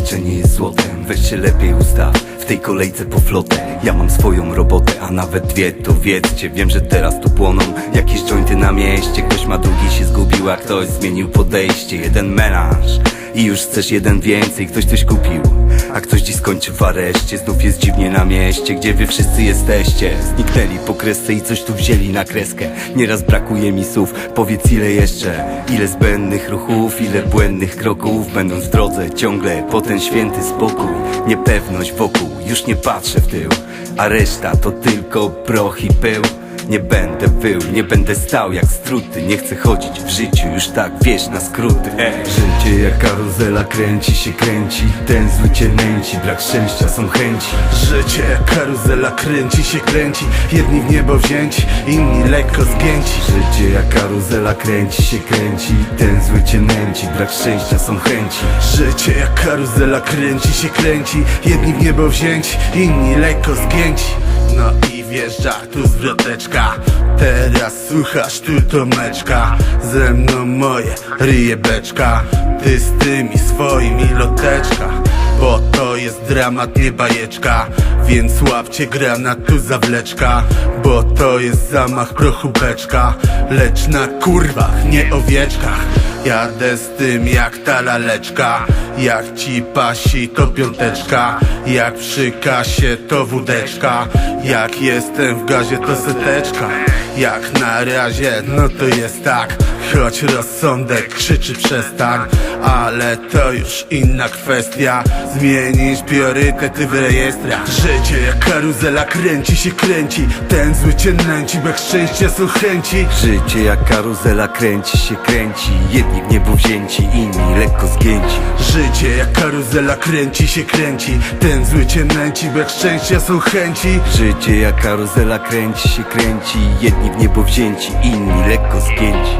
Życie nie jest złotem, weź się lepiej ustaw W tej kolejce po flotę. Ja mam swoją robotę, a nawet dwie To wiedzcie, wiem, że teraz tu płoną ktoś zmienił podejście Jeden melanż. I już chcesz jeden więcej Ktoś coś kupił, a ktoś dziś skończy w areszcie Znów jest dziwnie na mieście, gdzie wy wszyscy jesteście. Zniknęli po kresce i coś tu wzięli na kreskę. Nieraz brakuje mi słów, powiedz ile jeszcze. Ile zbędnych ruchów, ile błędnych kroków. Będąc w drodze ciągle po ten święty spokój. Niepewność wokół, już nie patrzę w tył. A reszta to tylko proch i pył nie będę wył, nie będę stał jak struty. Nie chcę chodzić w życiu, już tak wiesz na skróty. Życie jak karuzela kręci się kręci. Ten zły cię nęci, brak szczęścia są chęci. Życie jak karuzela kręci się kręci. Jedni w niebo wzięci, inni lekko zgięci. Życie jak karuzela kręci się kręci. Ten zły cię nęci, brak szczęścia są chęci. Życie jak karuzela kręci się kręci. Jedni w niebo wzięci, inni lekko zgięci. No i wjeżdża tu zwroteczka Teraz słuchasz tu Tomeczka. Ze mną moje ryje beczka. Ty z tymi swoimi loteczka. Bo to jest dramat, nie bajeczka. Więc łapcie granat tu zawleczka Bo to jest zamach prochu beczka. Lecz na kurwach, nie owieczkach Jadę z tym jak ta laleczka. Jak ci pasi to piąteczka. Jak przy kasie to wódeczka. Jak jestem w gazie to seteczka Jak na razie. No to jest tak Choć rozsądek krzyczy przestań. Ale to już inna kwestia. Zmienić priorytety w rejestrach. Życie jak karuzela kręci się kręci. Ten zły cię nęci, bez szczęścia są chęci. Życie jak karuzela kręci się kręci. Jedni w niebo wzięci, inni lekko zgięci. Życie jak karuzela kręci się kręci. Ten zły cię nęci, bez szczęścia są chęci. Życie jak karuzela kręci się kręci. Jedni w niebo wzięci, inni lekko zgięci